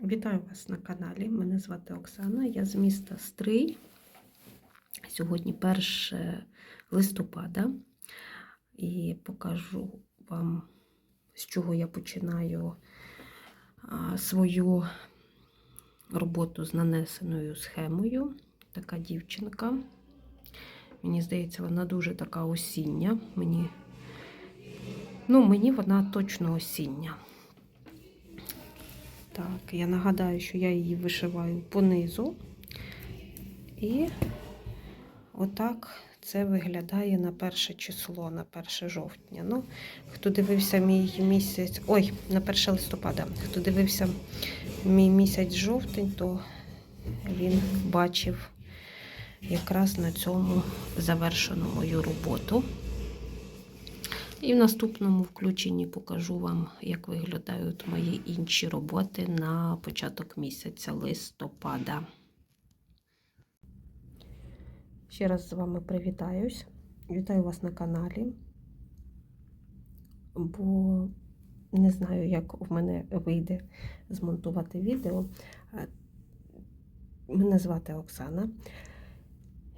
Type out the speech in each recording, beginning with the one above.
Вітаю вас на каналі. Мене звати Оксана, я з міста Стрий. Сьогодні 1 листопада і покажу вам, з чого я починаю свою роботу з нанесеною схемою. Така дівчинка. Мені здається, вона дуже така осіння. Мені, ну, мені вона точно осіння. Так, я нагадаю, що я її вишиваю понизу. І отак це виглядає на перше число, на 1 жовтня. Ну, хто дивився мій місяць, ой, на 1 листопада, хто дивився мій місяць жовтень, то він бачив якраз на цьому завершену мою роботу. І в наступному включенні покажу вам, як виглядають мої інші роботи на початок місяця листопада. Ще раз з вами привітаюсь. Вітаю вас на каналі, бо не знаю, як в мене вийде змонтувати відео. Мене звати Оксана.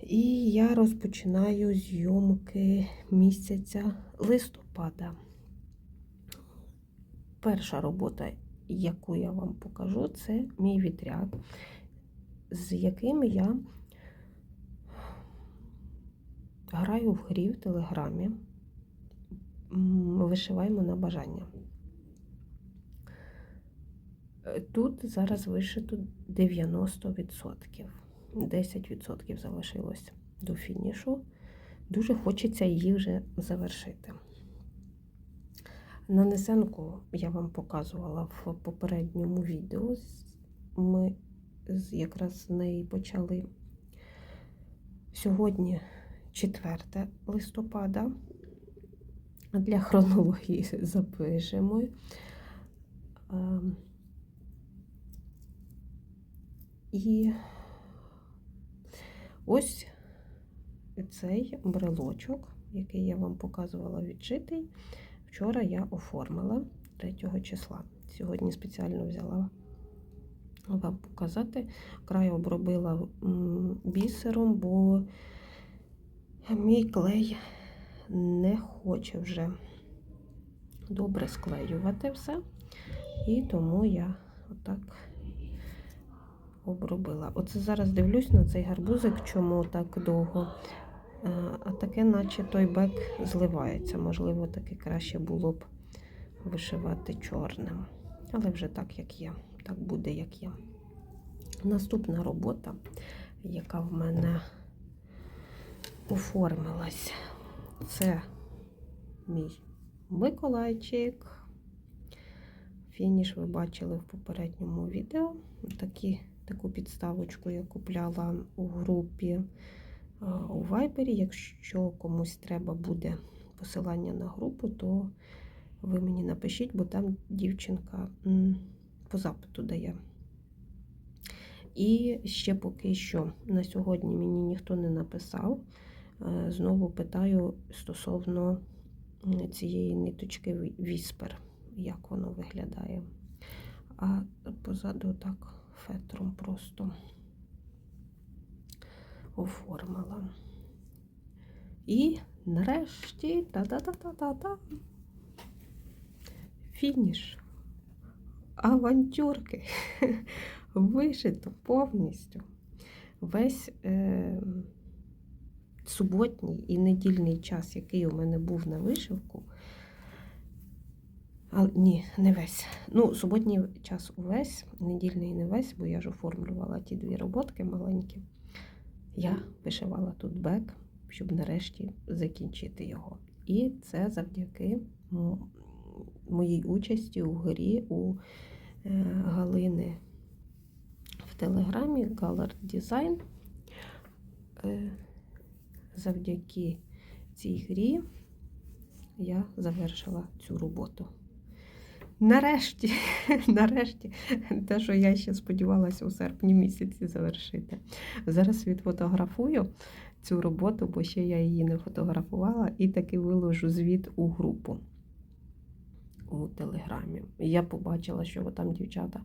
І я розпочинаю зйомки місяця листопада. Перша робота, яку я вам покажу, це мій вітряк, з яким я граю в грі в телеграмі. Вишиваємо на бажання. Тут зараз вишито 90%. 10% залишилось до фінішу. Дуже хочеться її вже завершити. Нанесенку я вам показувала в попередньому відео. Ми якраз з неї почали сьогодні 4 листопада. Для хронології запишемо. І Ось цей брелочок, який я вам показувала відшитий, вчора я оформила 3 числа. Сьогодні спеціально взяла вам показати. Край обробила бісером, бо мій клей не хоче вже добре склеювати все. І тому я отак обробила. Оце зараз дивлюсь на цей гарбузик, чому так довго. А таке, наче той бек зливається. Можливо, таке краще було б вишивати чорним. Але вже так, як є. Так буде, як є. Наступна робота, яка в мене оформилась, це мій Миколайчик. Фініш ви бачили в попередньому відео. Такі Таку підставочку я купляла у групі у Вайбері. Якщо комусь треба буде посилання на групу, то ви мені напишіть, бо там дівчинка по запиту дає. І ще поки що на сьогодні мені ніхто не написав. Е, знову питаю стосовно цієї ниточки Віспер, як воно виглядає. А позаду так фетром просто оформила. І нарешті та-та-та-та-та-та. Фініш. Авантюрки. Вишито повністю. Весь е, суботній і недільний час, який у мене був на вишивку, а, Ні, не весь. Ну, суботній час увесь, недільний не весь, бо я ж оформлювала ті дві роботки маленькі. Я вишивала тут бек, щоб нарешті закінчити його. І це завдяки моїй участі у грі у е, Галини в Телеграмі Galard Design. Е, завдяки цій грі я завершила цю роботу. Нарешті, нарешті, те, що я ще сподівалася у серпні місяці завершити. Зараз відфотографую цю роботу, бо ще я її не фотографувала, і таки виложу звіт у групу у Телеграмі. Я побачила, що там дівчата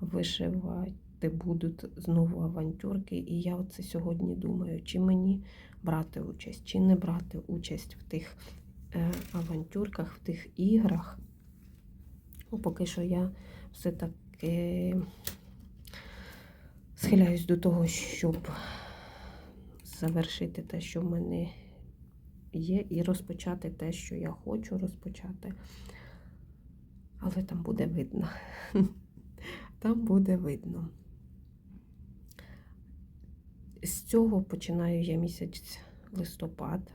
вишивати будуть знову авантюрки. І я оце сьогодні думаю, чи мені брати участь, чи не брати участь в тих е, авантюрках, в тих іграх. Ну, поки що я все-таки схиляюсь до того, щоб завершити те, що в мене є, і розпочати те, що я хочу розпочати. Але там буде видно. Там буде видно. З цього починаю я місяць листопад.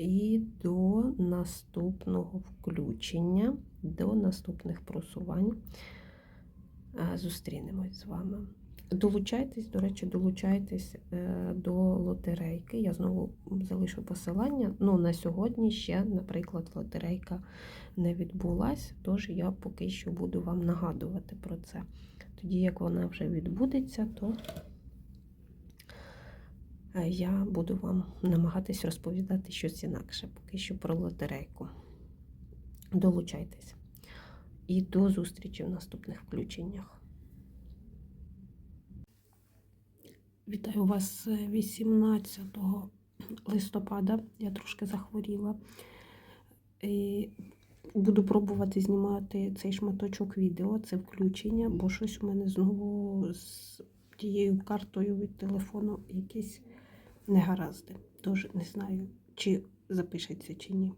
І до наступного включення, до наступних просувань е, зустрінемось з вами. Долучайтесь, до речі, долучайтесь е, до лотерейки. Я знову залишу посилання. Ну, на сьогодні ще, наприклад, лотерейка не відбулась, тож я поки що буду вам нагадувати про це. Тоді, як вона вже відбудеться, то я буду вам намагатись розповідати щось інакше, поки що про лотерейку. Долучайтесь. І до зустрічі в наступних включеннях. Вітаю вас 18 листопада. Я трошки захворіла. І буду пробувати знімати цей шматочок відео, це включення, бо щось у мене знову з тією картою від телефону якісь негаразди. Тож не знаю, чи запишеться, чи ні.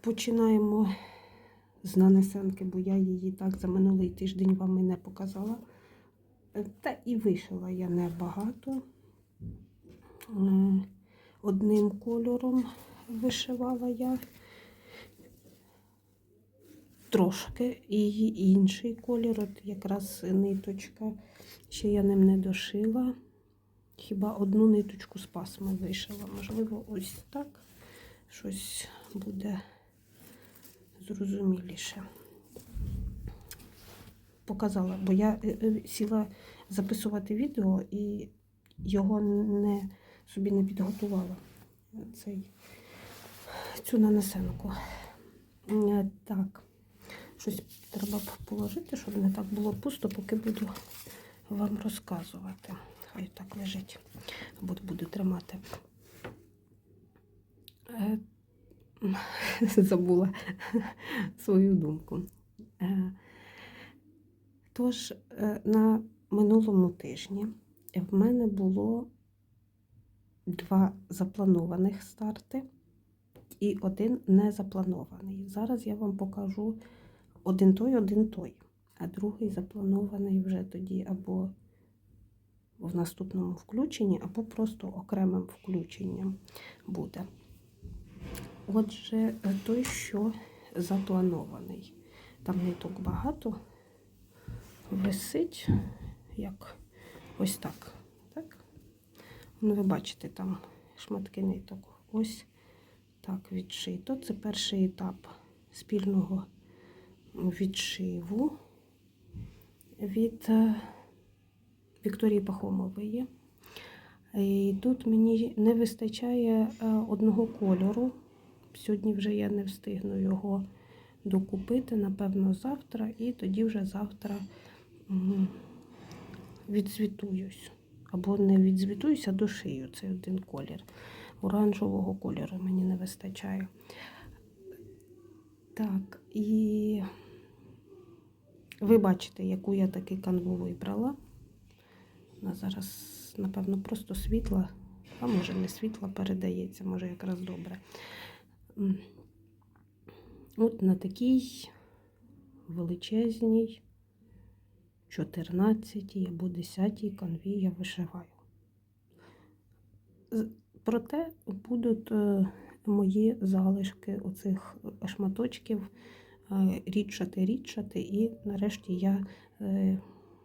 Починаємо з нанесенки, бо я її так за минулий тиждень вам і не показала. Та і вишила я небагато. Е, Одним кольором вишивала я трошки і інший колір, от якраз ниточка, ще я ним не дошила. Хіба одну ниточку з пасми вишила. Можливо, ось так щось буде зрозуміліше показала, бо я е, е, сіла записувати відео і його не собі не підготувала цей, цю нанесенку. Е, так, щось треба положити, щоб не так було пусто, поки буду вам розказувати. Хай так лежить, або буду тримати. Забула свою думку. Тож, е, на минулому тижні в мене було два запланованих старти і один незапланований. Зараз я вам покажу один той, один той, а другий запланований вже тоді або в наступному включенні, або просто окремим включенням буде. Отже, той, що запланований. Там ниток багато висить, як ось так. так? Ну, ви бачите, там шматки ниток. Ось так відшито. Це перший етап спільного відшиву від е, Вікторії Пахомової. І тут мені не вистачає е, одного кольору. Сьогодні вже я не встигну його докупити, напевно, завтра, і тоді вже завтра відзвітуюсь. Або не відзвітуюсь, а дошию цей один колір. Оранжевого кольору мені не вистачає. Так, і ви бачите, яку я таки канву вибрала. Вона зараз, напевно, просто світла, а може не світла передається, може якраз добре. От на такій величезній 14 або 10 канві я вишиваю. Проте будуть е, мої залишки оцих шматочків е, рідшати, рідшати, і нарешті я е,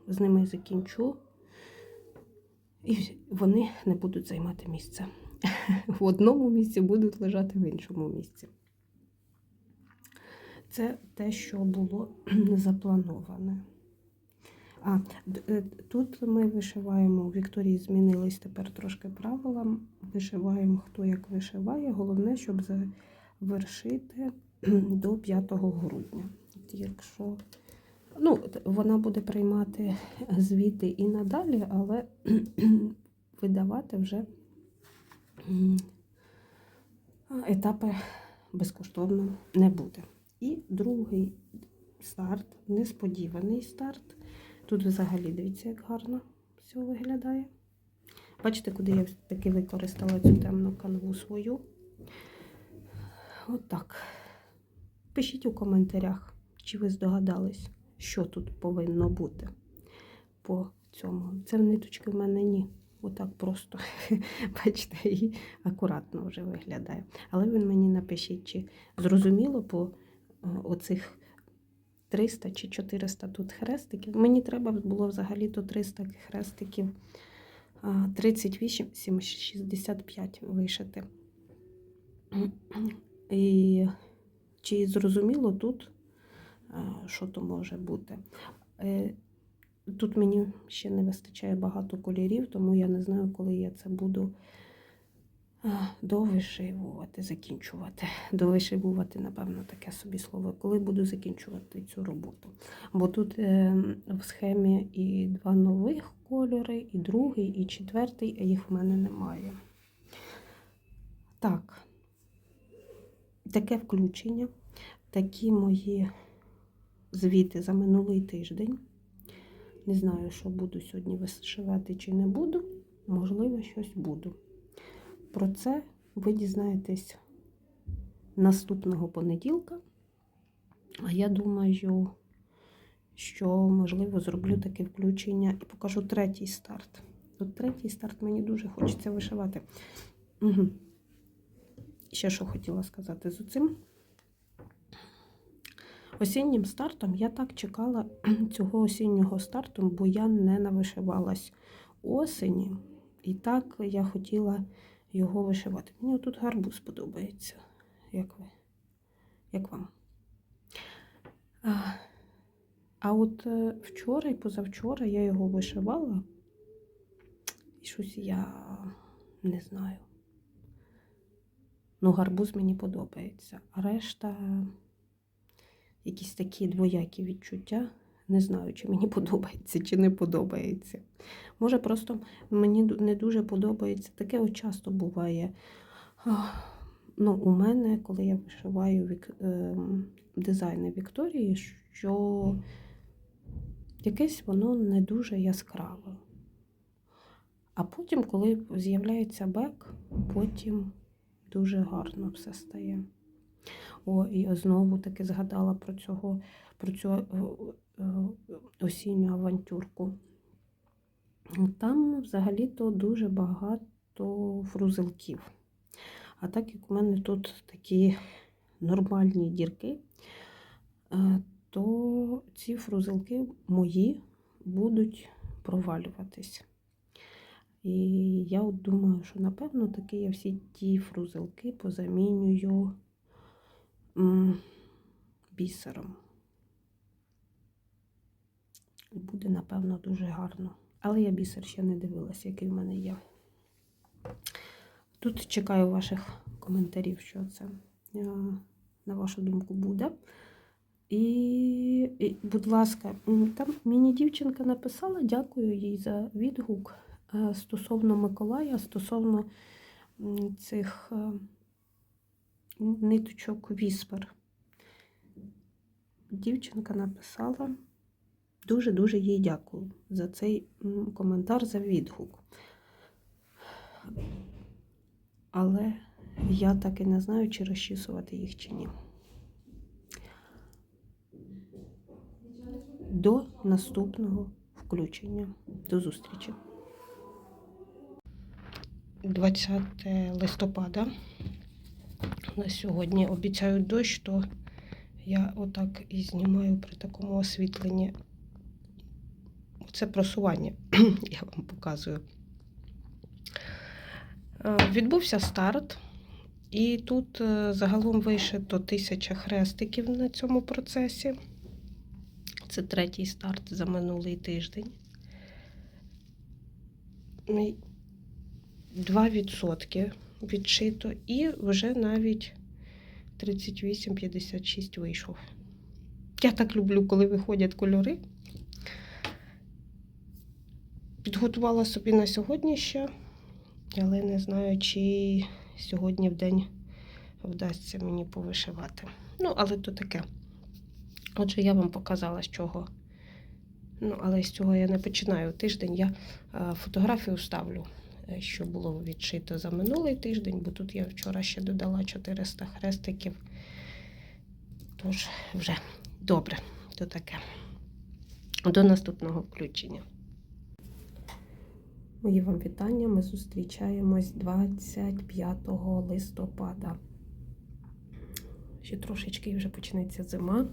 з ними закінчу, і вони не будуть займати місце. В одному місці будуть лежати в іншому місці. Це те, що було заплановане. А е, тут ми вишиваємо, у Вікторії змінились тепер трошки правила. Вишиваємо, хто як вишиває. Головне, щоб завершити до 5 грудня. якщо. Ну, вона буде приймати звіти і надалі, але видавати вже етапи безкоштовно не буде. І другий старт, несподіваний старт. Тут взагалі дивіться, як гарно все виглядає. Бачите, куди я таки використала цю темну канву свою. От. Пишіть у коментарях, чи ви здогадались, що тут повинно бути по цьому. Це ниточки в мене ні. Отак просто, бачите, і акуратно вже виглядає. Але ви мені напишіть, чи зрозуміло по е, оцих 300 чи 400 тут хрестиків. Мені треба було взагалі-то 300 хрестиків, а, 38, 65 вишити. І чи зрозуміло тут, е, що то може бути? Е, Тут мені ще не вистачає багато кольорів, тому я не знаю, коли я це буду довишивувати, закінчувати. Довишивувати, напевно, таке собі слово. Коли буду закінчувати цю роботу. Бо тут е, в схемі і два нових кольори, і другий, і четвертий, а їх в мене немає. Так, таке включення, такі мої звіти за минулий тиждень. Не знаю, що буду сьогодні вишивати чи не буду. Можливо, щось буду. Про це ви дізнаєтесь наступного понеділка. А я думаю, що, можливо, зроблю таке включення і покажу третій старт. От третій старт мені дуже хочеться вишивати. Угу. Ще що хотіла сказати з цим. Осіннім стартом я так чекала цього осіннього старту, бо я не навишивалась осені. І так я хотіла його вишивати. Мені тут гарбуз подобається. Як ви? Як вам? А, а от е, вчора і позавчора я його вишивала. І щось я не знаю. Ну, гарбуз мені подобається. А решта якісь такі двоякі відчуття. Не знаю, чи мені подобається, чи не подобається. Може, просто мені не дуже подобається. Таке от часто буває. Ну, у мене, коли я вишиваю вік, ем, дизайни Вікторії, що якесь воно не дуже яскраве. А потім, коли з'являється бек, потім дуже гарно все стає. О, і знову таки згадала про цього, про цю е, е, осінню авантюрку. Там взагалі-то дуже багато фрузелків. А так як у мене тут такі нормальні дірки, е, то ці фрузелки мої будуть провалюватись. І я от думаю, що напевно таки я всі ті фрузелки позамінюю бісером. Буде, напевно, дуже гарно. Але я бісер ще не дивилася, який в мене є. Тут чекаю ваших коментарів, що це, е, на вашу думку, буде. І, і, будь ласка, там мені дівчинка написала, дякую їй за відгук е, стосовно Миколая, стосовно цих е, ниточок Віспер. Дівчинка написала. Дуже-дуже їй дякую за цей коментар, за відгук. Але я так і не знаю, чи розчісувати їх чи ні. До наступного включення. До зустрічі. 20 листопада. На сьогодні обіцяють дощ, то я отак і знімаю при такому освітленні. Це просування, я вам показую. Е, Відбувся старт, і тут е, загалом вишито тисяча хрестиків на цьому процесі. Це третій старт за минулий тиждень. 2% відшито, і вже навіть 38-56 вийшов. Я так люблю, коли виходять кольори. Підготувала собі на сьогодні ще, але не знаю, чи сьогодні в день вдасться мені повишивати. Ну, але то таке. Отже, я вам показала, з чого. Ну, але з цього я не починаю. Тиждень я е, фотографію ставлю, що було відшито за минулий тиждень, бо тут я вчора ще додала 400 хрестиків. Тож вже добре, то таке. До наступного включення. Мої вам вітання. Ми зустрічаємось 25 листопада. Ще трошечки вже почнеться зима.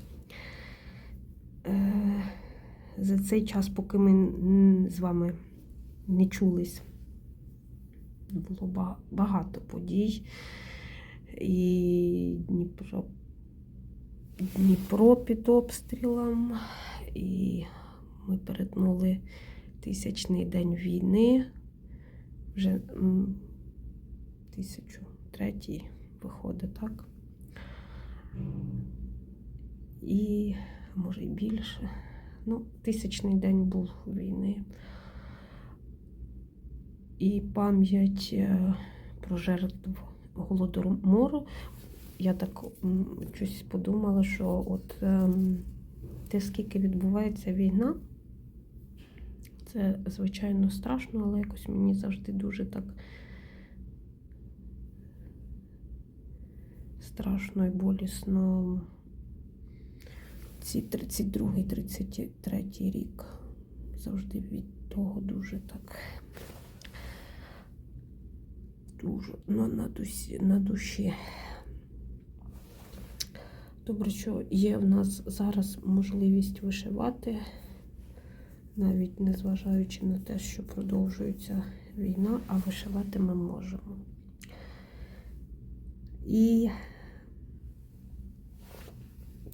Е, За цей час, поки ми з вами не чулись, було багато подій. І Дніпро, Дніпро під обстрілом, і ми перетнули тисячний день війни. Вже тисячу третій виходить, так? І може і більше. Ну, тисячний день був війни. І пам'ять е, про жертв голодомору. Я так щось подумала, що от ем, те, скільки відбувається війна, це, звичайно, страшно, але якось мені завжди дуже так страшно і болісно ці 32-33 рік. Завжди від того дуже так дуже ну, на, душі, на душі. Добре, що є в нас зараз можливість вишивати, навіть незважаючи на те, що продовжується війна, а вишивати ми можемо. І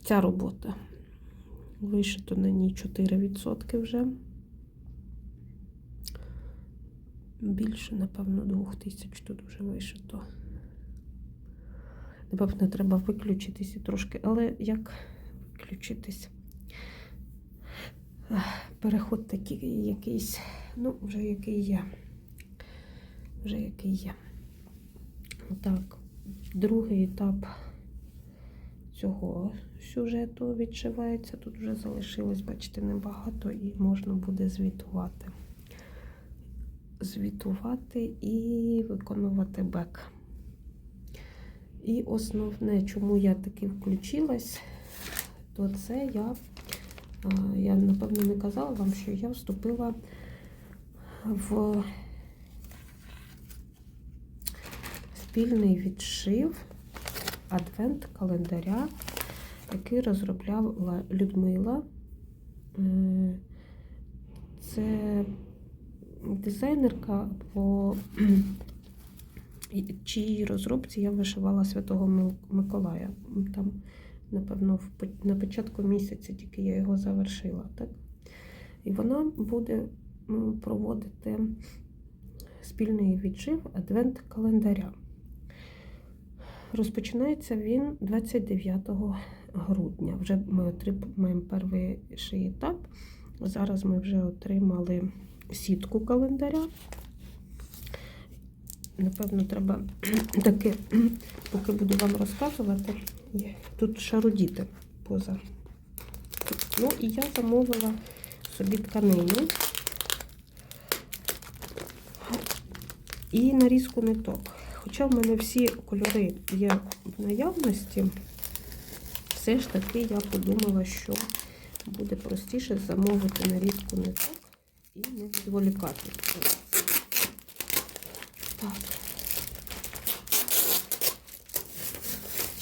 ця робота вишито на ній 4% вже. Більше, напевно, двох тисяч тут вже вишито. Напевно, треба виключитись і трошки, але як виключитись? Переход такий якийсь, ну, вже який є. Вже який є. Так, другий етап цього сюжету відшивається. Тут вже залишилось, бачите, небагато і можна буде звітувати. Звітувати і виконувати бек. І основне, чому я таки включилась, то це я, я напевно не казала вам, що я вступила в спільний відшив адвент-календаря, який розробляла Людмила. Е, Це дизайнерка, по чиїй розробці я вишивала Святого Миколая. Там, напевно, на початку місяця тільки я його завершила. Так? І вона буде проводити спільний відшив адвент-календаря. Розпочинається він 29 грудня. Вже ми отримаємо перший етап. Зараз ми вже отримали сітку календаря. Напевно, треба таке, поки буду вам розказувати, тут шарудіти поза. Ну, і я замовила собі тканину і нарізку ниток. Хоча в мене всі кольори є в наявності, все ж таки я подумала, що буде простіше замовити нарізку ниток і не відволікати. Так.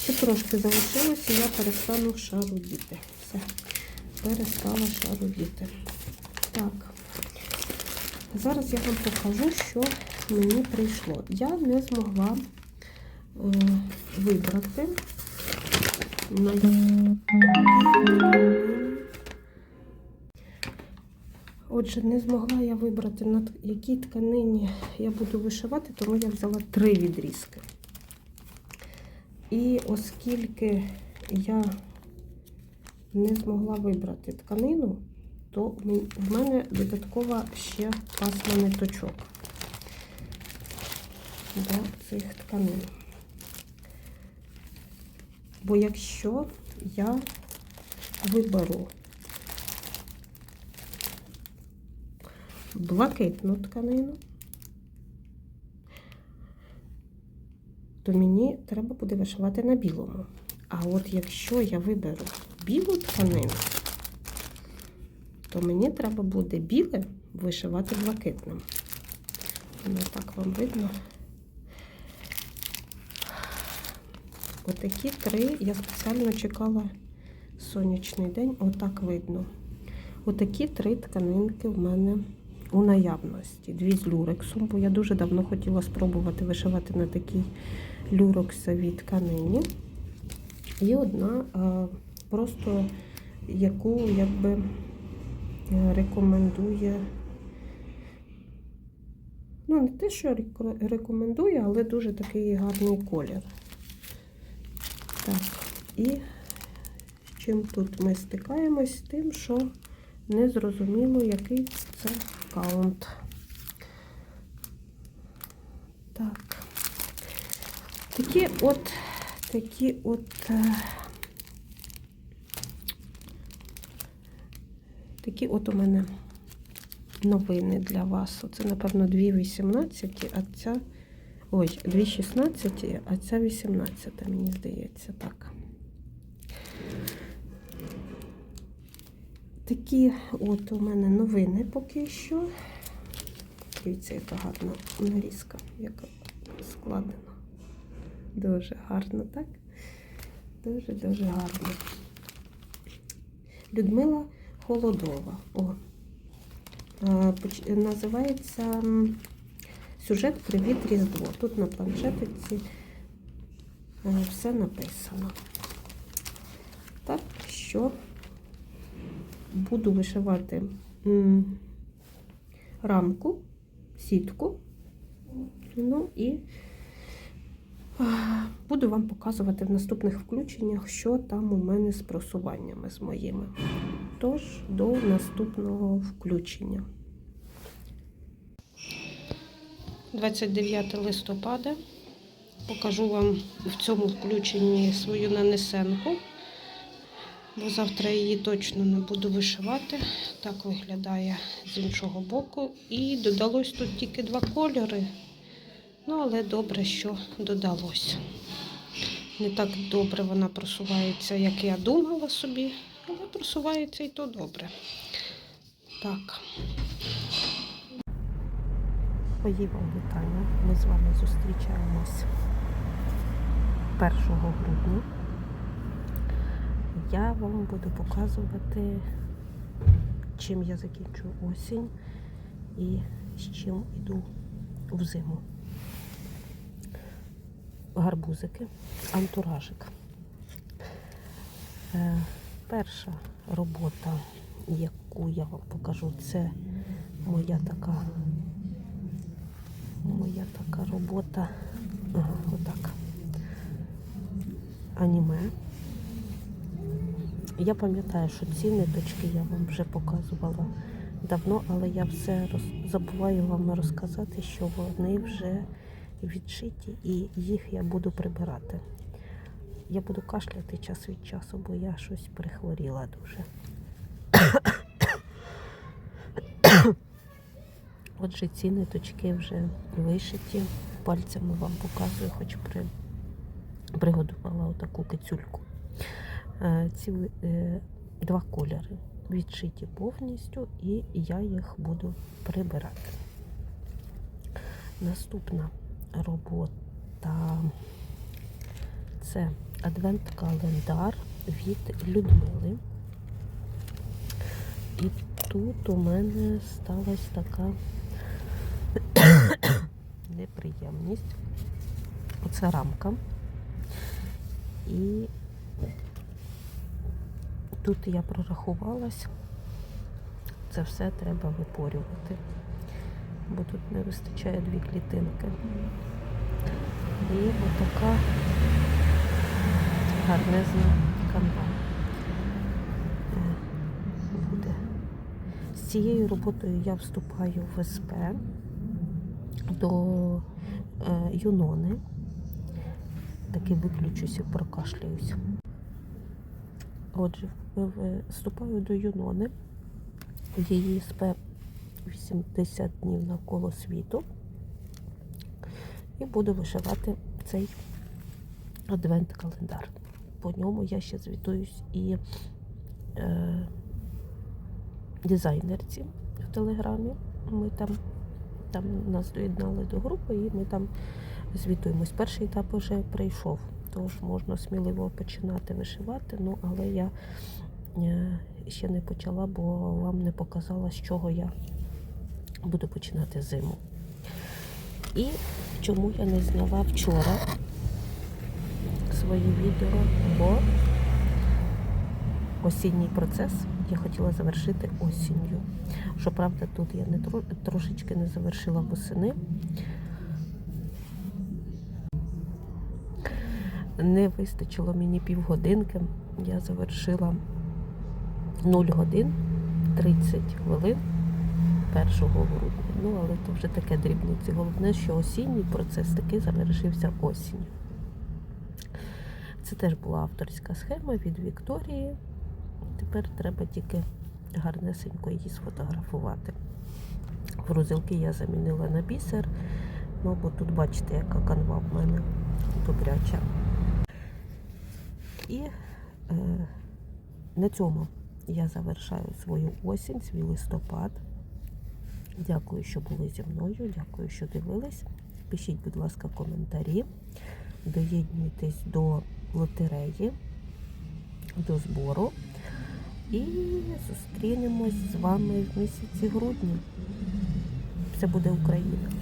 Ще трошки залишилося, я перестану шарудіти. Все, перестала шарудіти. Так. Зараз я вам покажу, що мені прийшло. Я не змогла е, вибрати. Отже, не змогла я вибрати, на якій тканині я буду вишивати, тому я взяла три відрізки. І оскільки я не змогла вибрати тканину, то в мене додаткова ще пасма ниточок до цих тканин. Бо якщо я виберу блакитну тканину, то мені треба буде вишивати на білому. А от якщо я виберу білу тканину, то мені треба буде біле вишивати блакитним. Ну, так вам видно. Отакі три я спеціально чекала сонячний день, отак видно. Отакі три тканинки в мене у наявності. Дві з люрексом, бо я дуже давно хотіла спробувати вишивати на такій люрексовій тканині. І одна а, просто яку якби е, рекомендує. Ну, не те, що реко- рекомендує, але дуже такий гарний колір. Так, і чим тут ми стикаємось? Тим, що не зрозуміло, який це каунт. Так. Такі от, такі от. е, Такі от у мене новини для вас. Оце, напевно, 2,18, а ця. Ой, 2,16, а ця 18, мені здається, так. Такі от у мене новини поки що. Дивіться, яка гарна нарізка, яка складена. Дуже гарно, так? Дуже-дуже гарно. Людмила Холодова. О. Називається сюжет Привіт Різдво. Тут на планшетиці е, все написано. Так що буду вишивати рамку, сітку. Ну і буду вам показувати в наступних включеннях, що там у мене з просуваннями з моїми. Тож до наступного включення. 29 листопада. Покажу вам в цьому включенні свою нанесенку, бо завтра її точно не буду вишивати. Так виглядає з іншого боку. І додалось тут тільки два кольори. Ну, але добре, що додалось. Не так добре вона просувається, як я думала собі, але просувається і то добре. Так. Мої вам вітання. Ми з вами зустрічаємось 1 грудня. Я вам буду показувати, чим я закінчу осінь і з чим йду в зиму. Гарбузики, антуражик. Е, перша робота, яку я вам покажу, це моя така моя така робота. Ага, отак. Аніме. Я пам'ятаю, що ці ниточки я вам вже показувала давно, але я все роз... забуваю вам розказати, що вони вже відшиті і їх я буду прибирати. Я буду кашляти час від часу, бо я щось перехворіла дуже. Отже, ці ниточки вже вишиті. Пальцями вам показую, хоч при... приготувала отаку кицюльку. Е, Ці е, два кольори відшиті повністю, і я їх буду прибирати. Наступна робота це адвент-календар від Людмили. І тут у мене сталася така неприємність. Оце рамка. І Тут я прорахувалась, це все треба випорювати, бо тут не вистачає дві клітинки. І отака гарнезна канва е, буде. З цією роботою я вступаю в СП до е, юнони, таки виключуся, прокашлююсь. Отже, вступаю до Юнони. Її СП 80 днів навколо світу. І буду вишивати цей адвент-календар. По ньому я ще звітуюсь і е, дизайнерці в Телеграмі. Ми там, там нас доєднали до групи і ми там звітуємось. Перший етап вже прийшов, тож можна сміливо починати вишивати. Ну, але я е, ще не почала, бо вам не показала, з чого я буду починати зиму. І чому я не зняла вчора своє відео, бо осінній процес я хотіла завершити осінню. Щоправда, тут я не трошечки не завершила восени. Не вистачило мені півгодинки. Я завершила 0 годин 30 хвилин 1 грудня. Ну, але то вже таке дрібниці. Головне, що осінній процес таки завершився осінню. Це теж була авторська схема від Вікторії. Тепер треба тільки гарнесенько її сфотографувати. Грузилки я замінила на бісер. Ну, бо тут бачите, яка канва в мене добряча. І е, на цьому я завершаю свою осінь, свій листопад. Дякую, що були зі мною. Дякую, що дивились. Пишіть, будь ласка, коментарі. Доєднуйтесь до лотереї, до збору. І зустрінемось з вами в місяці грудня. Це буде Україна.